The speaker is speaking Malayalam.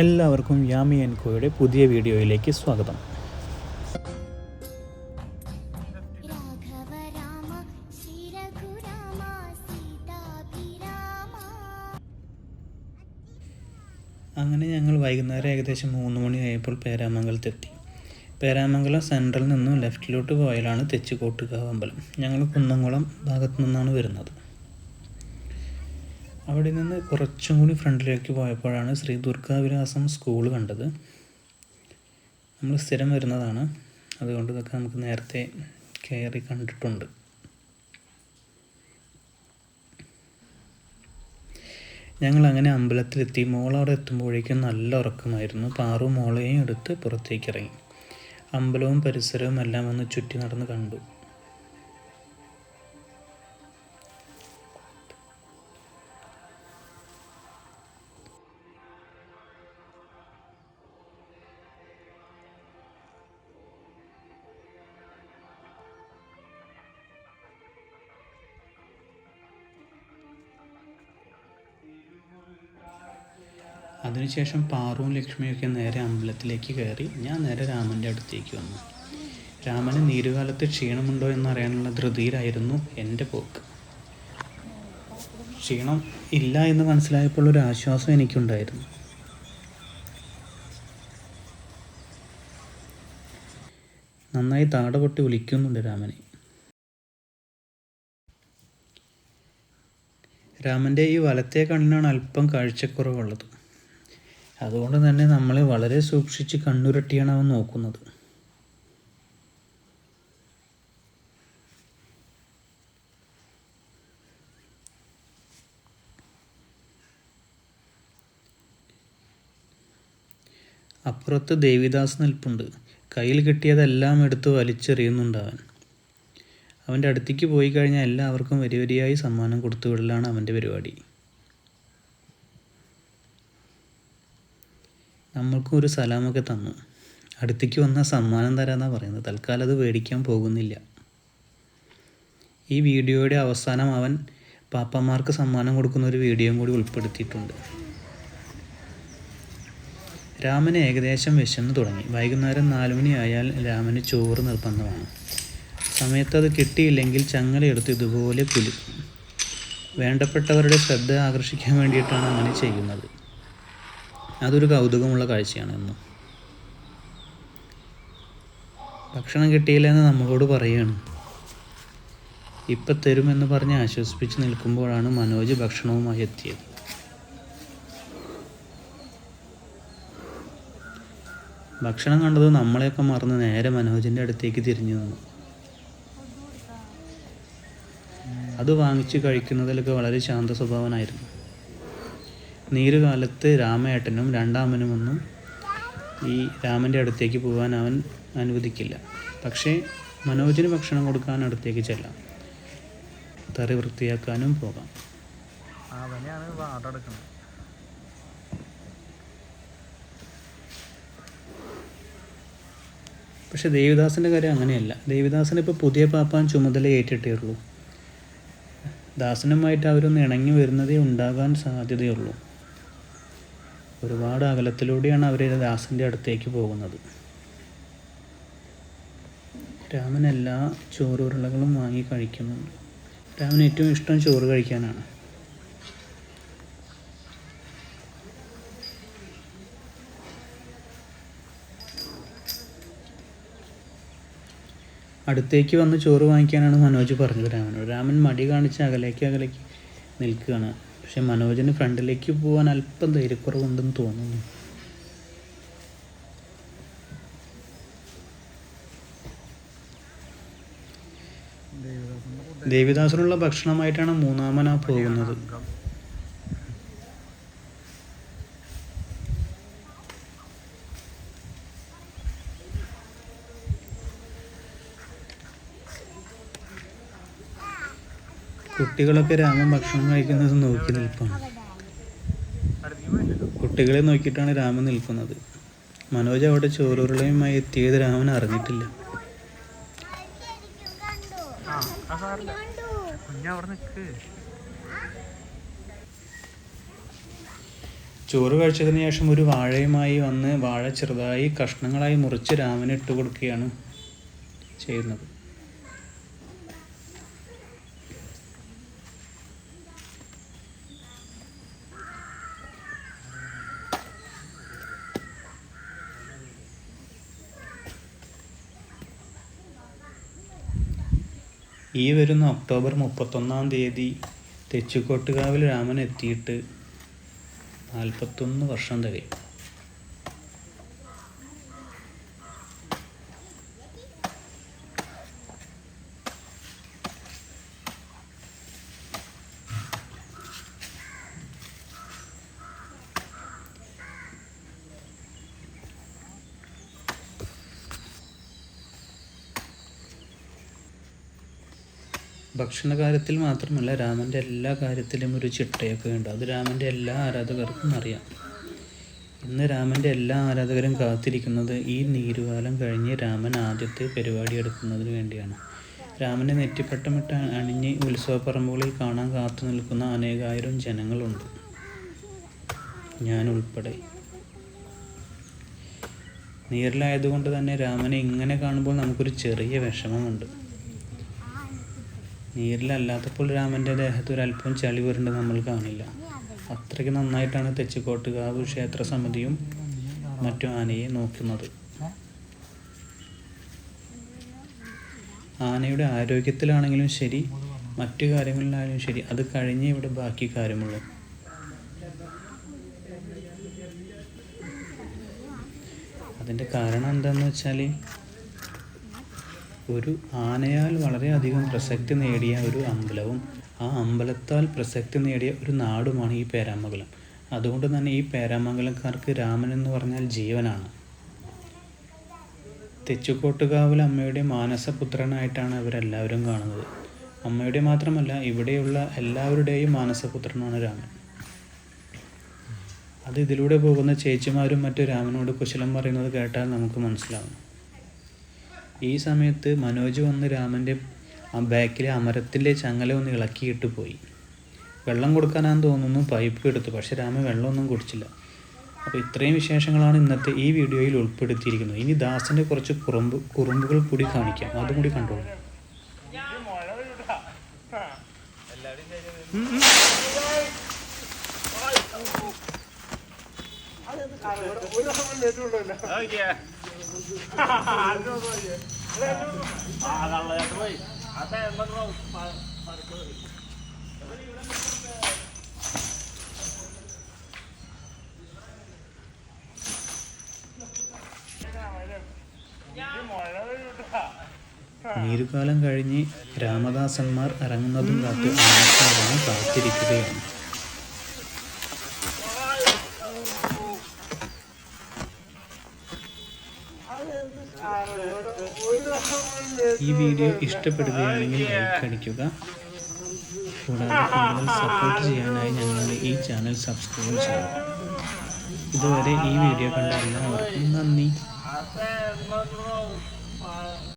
എല്ലാവർക്കും യാമി ആൻഡ് കോയുടെ പുതിയ വീഡിയോയിലേക്ക് സ്വാഗതം. അങ്ങനെ ഞങ്ങൾ വൈകുന്നേരം ഏകദേശം മൂന്ന് മണിയായപ്പോൾ പേരാമംഗലത്തെത്തി. പേരാമംഗലം സെൻട്രലിൽ നിന്നും ലെഫ്റ്റിലോട്ട് പോയാലാണ് തെച്ചിക്കോട്ടുകാവ് അമ്പലം. ഞങ്ങൾ കുന്നംകുളം ഭാഗത്തു നിന്നാണ് വരുന്നത്. അവിടെ നിന്ന് കുറച്ചും കൂടി ഫ്രണ്ടിലേക്ക് പോയപ്പോഴാണ് ശ്രീ ദുർഗാവിലാസം സ്കൂൾ കണ്ടത്. നമ്മൾ സ്ഥിരം വരുന്നതാണ്. അതുകൊണ്ട് ഇതൊക്കെ നമുക്ക് നേരത്തെ കയറി കണ്ടിട്ടുണ്ട്. ഞങ്ങൾ അങ്ങനെ അമ്പലത്തിലെത്തി. മോൾ അവിടെ എത്തുമ്പോഴേക്കും നല്ല ഉറക്കമായിരുന്നു. പാറു മോളെയും എടുത്ത് പുറത്തേക്ക് ഇറങ്ങി അമ്പലവും പരിസരവും എല്ലാം ഒന്ന് ചുറ്റി നടന്ന് കണ്ടു. അതിനുശേഷം പാറുവും ലക്ഷ്മിയൊക്കെ നേരെ അമ്പലത്തിലേക്ക് കയറി ഞാൻ നേരെ രാമന്റെ അടുത്തേക്ക് വന്നു. രാമന് നീരുകാലത്ത് ക്ഷീണമുണ്ടോ എന്നറിയാനുള്ള ധൃതിയിലായിരുന്നു എന്റെ പോക്ക്. ക്ഷീണം ഇല്ല എന്ന് മനസ്സിലായപ്പോൾ ഒരു ആശ്വാസം എനിക്കുണ്ടായിരുന്നു. നന്നായി താടപൊട്ടി വിളിക്കുന്നുണ്ട് രാമനെ. രാമന്റെ ഈ വലത്തെ കണ്ണിനാണ് അല്പം കാഴ്ചക്കുറവുള്ളത്. അതുകൊണ്ട് തന്നെ നമ്മൾ വളരെ സൂക്ഷിച്ച് കണ്ണുരട്ടിയാണ് അവൻ നോക്കുന്നത്. അപ്പുറത്ത് ദേവിദാസ് നിൽപ്പുണ്ട്. കയ്യിൽ കിട്ടിയതെല്ലാം എടുത്ത് വലിച്ചെറിയുന്നുണ്ട് അവൻ. അവന്റെ അടുത്തേക്ക് പോയി കഴിഞ്ഞാൽ എല്ലാവർക്കും വരി വരിയായി സമ്മാനം കൊടുത്തു വിടലാണ് അവന്റെ പരിപാടി. നമ്മൾക്കും ഒരു സലാമൊക്കെ തന്നു. അടുത്തേക്ക് വന്ന സമ്മാനം തരാമെന്നാണ് പറയുന്നത്. തൽക്കാലം അത് മേടിക്കാൻ പോകുന്നില്ല. ഈ വീഡിയോയുടെ അവസാനം അവൻ പാപ്പന്മാർക്ക് സമ്മാനം കൊടുക്കുന്ന ഒരു വീഡിയോയും കൂടി ഉൾപ്പെടുത്തിയിട്ടുണ്ട്. രാമൻ ഏകദേശം വിശന്ന് തുടങ്ങി. വൈകുന്നേരം നാല് മണിയായാൽ രാമന് ചോറ് നിർബന്ധമാണ്. സമയത്ത് അത് കിട്ടിയില്ലെങ്കിൽ ചങ്ങലയെടുത്ത് ഇതുപോലെ പുലി വേണ്ടപ്പെട്ടവരുടെ ശ്രദ്ധ ആകർഷിക്കാൻ വേണ്ടിയിട്ടാണ് അങ്ങനെ ചെയ്യുന്നത്. അതൊരു കൗതുകമുള്ള കാഴ്ചയാണ് എന്നും ഭക്ഷണം കിട്ടിയില്ലെന്ന് നമ്മളോട് പറയുകയാണ് ഇപ്പം തരുമെന്ന് പറഞ്ഞ് ആശ്വസിപ്പിച്ച് നിൽക്കുമ്പോഴാണ് മനോജ് ഭക്ഷണവുമായി എത്തിയത്. ഭക്ഷണം കണ്ടത് നമ്മളെയൊക്കെ മറന്ന് നേരെ മനോജിന്റെ അടുത്തേക്ക് തിരിഞ്ഞു നിന്നു. അത് വാങ്ങിച്ച് കഴിക്കുന്നതിലൊക്കെ വളരെ ശാന്ത സ്വഭാവനായിരുന്നു നീരുകാലത്ത് രാമേട്ടനും രണ്ടാമനുമൊന്നും ഈ രാമന്റെ അടുത്തേക്ക് പോകാൻ അവൻ അനുവദിക്കില്ല. പക്ഷേ മനോജിന് ഭക്ഷണം കൊടുക്കാൻ അടുത്തേക്ക് ചെല്ലാം. തറി വൃത്തിയാക്കാനും പോകാം. അവനെയാണ് വാടെടുക്കുന്നത് പക്ഷെ ദേവിദാസിന്റെ കാര്യം അങ്ങനെയല്ല. ദേവിദാസിന് ഇപ്പോൾ പുതിയ പാപ്പാൻ ചുമതല ഏറ്റിട്ടേ ഉള്ളൂ ദാസനുമായിട്ട് അവരൊന്ന് ഇണങ്ങി വരുന്നതേ ഉണ്ടാകാൻ സാധ്യതയുള്ളൂ. ഒരുപാട് അകലത്തിലൂടെയാണ് അവർ ദാസന്റെ അടുത്തേക്ക് പോകുന്നത്. രാമൻ എല്ലാ ചോറുരുളകളും വാങ്ങി കഴിക്കുന്നുണ്ട്. രാമന് ഏറ്റവും ഇഷ്ടം ചോറ് കഴിക്കാനാണ്. അടുത്തേക്ക് വന്ന് ചോറ് വാങ്ങിക്കാനാണ് മനോജ് പറഞ്ഞത് രാമനോട്. രാമൻ മടി കാണിച്ച് അകലേക്ക് അകലേക്ക് നിൽക്കുകയാണ്. പക്ഷെ മനോജിന് ഫ്രണ്ടിലേക്ക് പോകാൻ അല്പം ധൈര്യക്കുറവുണ്ടെന്ന് തോന്നുന്നു. ദേവിദാസിനുള്ള ഭക്ഷണമായിട്ടാണ് മൂന്നാമനാ പോകുന്നത്. കുട്ടികളൊക്കെ രാമൻ ഭക്ഷണം കഴിക്കുന്നത് നോക്കി നിൽപ്പാണ്. കുട്ടികളെ നോക്കിയിട്ടാണ് രാമൻ നിൽക്കുന്നത്. മനോജ് അവിടെ ചോറുരുളയുമായി എത്തിയത് രാമൻ അറിഞ്ഞിട്ടില്ല. ചോറ് കഴിച്ചതിന് ശേഷം ഒരു വാഴയുമായി വന്ന് വാഴ ചെറുതായി കഷ്ണങ്ങളായി മുറിച്ച് രാമന് ഇട്ട് കൊടുക്കുകയാണ് ചെയ്യുന്നത്. ഈ വരുന്ന ഒക്ടോബർ മുപ്പത്തൊന്നാം തീയതി തെച്ചിക്കോട്ടുകാവിൽ രാമൻ എത്തിയിട്ട് നാൽപ്പത്തൊന്ന് വർഷം തികയും. ഭക്ഷണ കാര്യത്തിൽ മാത്രമല്ല രാമന്റെ എല്ലാ കാര്യത്തിലും ഒരു ചിട്ടയൊക്കെ ഉണ്ട്. അത് രാമന്റെ എല്ലാ ആരാധകർക്കും അറിയാം. ഇന്ന് രാമന്റെ എല്ലാ ആരാധകരും കാത്തിരിക്കുന്നത് ഈ നീരുകാലം കഴിഞ്ഞ് രാമൻ ആദ്യത്തെ പരിപാടി എടുക്കുന്നതിന് വേണ്ടിയാണ്. രാമനെ നെറ്റിപ്പട്ടമിട്ട് അണിഞ്ഞ് ഉത്സവപ്പറമ്പുകളിൽ കാണാൻ കാത്തു നിൽക്കുന്ന അനേകായിരം ജനങ്ങളുണ്ട്. ഞാൻ ഉൾപ്പെടെ നീരിലായതുകൊണ്ട് തന്നെ രാമനെ ഇങ്ങനെ കാണുമ്പോൾ നമുക്കൊരു ചെറിയ വിഷമമുണ്ട്. നീരിലല്ലാത്തപ്പോൾ രാമന്റെ ദേഹത്ത് ഒരു അല്പം ചളി വരുന്നത് നമ്മൾ കാണില്ല. അത്രയ്ക്ക് നന്നായിട്ടാണ് തെച്ചിക്കോട്ടുകാവ് ക്ഷേത്ര സമിതിയും മറ്റു ആനയെ നോക്കുന്നത്. ആനയുടെ ആരോഗ്യത്തിലാണെങ്കിലും ശരി മറ്റു കാര്യങ്ങളിലായാലും ശരി അത് കഴിഞ്ഞേ ഇവിടെ ബാക്കി കാര്യമുള്ളൂ. അതിന്റെ കാരണം എന്താണെന്ന് വെച്ചാൽ ഒരു ആനയാൽ വളരെയധികം പ്രസക്തി നേടിയ ഒരു അമ്പലവും ആ അമ്പലത്താൽ പ്രസക്തി നേടിയ ഒരു നാടുമാണ് ഈ പേരാമംഗലം. അതുകൊണ്ട് തന്നെ ഈ പേരാമംഗലക്കാർക്ക് രാമൻ എന്ന് പറഞ്ഞാൽ ജീവനാണ്. തെച്ചുകോട്ടുകാവിൽ അമ്മയുടെ മാനസപുത്രനായിട്ടാണ് അവരെല്ലാവരും കാണുന്നത്. അമ്മയുടെ മാത്രമല്ല ഇവിടെയുള്ള എല്ലാവരുടെയും മാനസപുത്രനാണ് രാമൻ. അത് ഇതിലൂടെ പോകുന്ന ചേച്ചിമാരും മറ്റു രാമനോട് കുശലം പറയുന്നത് കേട്ടാൽ നമുക്ക് മനസ്സിലാവും ഈ സമയത്ത് മനോജ് വന്ന് രാമന്റെ ആ ബാക്കിലെ അമരത്തിന്റെ ചങ്ങല ഒന്ന് ഇളക്കിയിട്ട് പോയി. വെള്ളം കൊടുക്കാനാന്ന് തോന്നുന്നു പൈപ്പ് എടുത്തു. പക്ഷെ രാമൻ വെള്ളമൊന്നും കുടിച്ചില്ല. അപ്പോൾ ഇത്രയും വിശേഷങ്ങളാണ് ഇന്നത്തെ ഈ വീഡിയോയിൽ ഉൾപ്പെടുത്തിയിരിക്കുന്നത്. ഇനി ദാസിന്റെ കുറച്ച് കുറുമ്പ് കുറുമ്പുകൾ കൂടി കാണിക്കാം. അതും കൂടി കണ്ടോളൂ. നീരുകാലം കഴിഞ്ഞ് രാമദാസന്മാർ ഇറങ്ങുന്നതും കാത്ത് കാത്തിരിക്കുകയാണ്. ഈ വീഡിയോ ഇഷ്ടപ്പെടുകയാണെങ്കിൽ ലൈക്ക് അടിക്കുക. കൂടാതെ കൂടുതൽ സപ്പോർട്ട് ചെയ്യാനായി ഞങ്ങളുടെ ഈ ചാനൽ സബ്സ്ക്രൈബ് ചെയ്യുക. ഇതുവരെ ഈ വീഡിയോ കണ്ട എല്ലാവർക്കും നന്ദി.